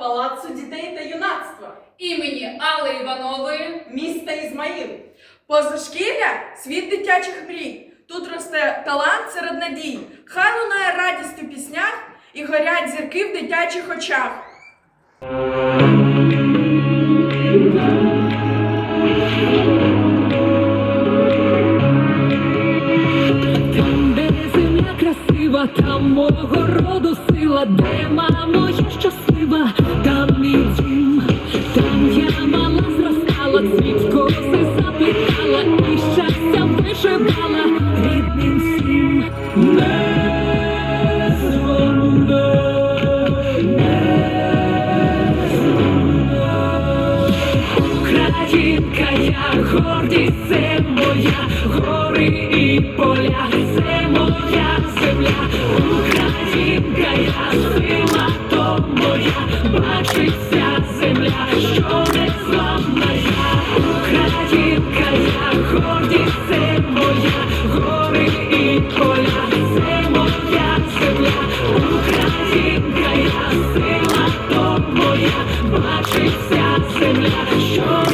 Палацу дітей та юнацтва, імені Алли Іванової. міста Ізмаїл. Позашкілля світ дитячих мрій. Тут росте талант серед надій. Хай лунає радість у піснях і горять зірки в дитячих очах. Там, де земля красива, там мого роду сила, де мамо я щаслива, цвіт коси заплітала і щастя вишивала. Рідним всім. Не Українка, я гордість, це моя. Гори і поля, це моя земля, Українка, я сила то моя, бачить все Життя, земля, що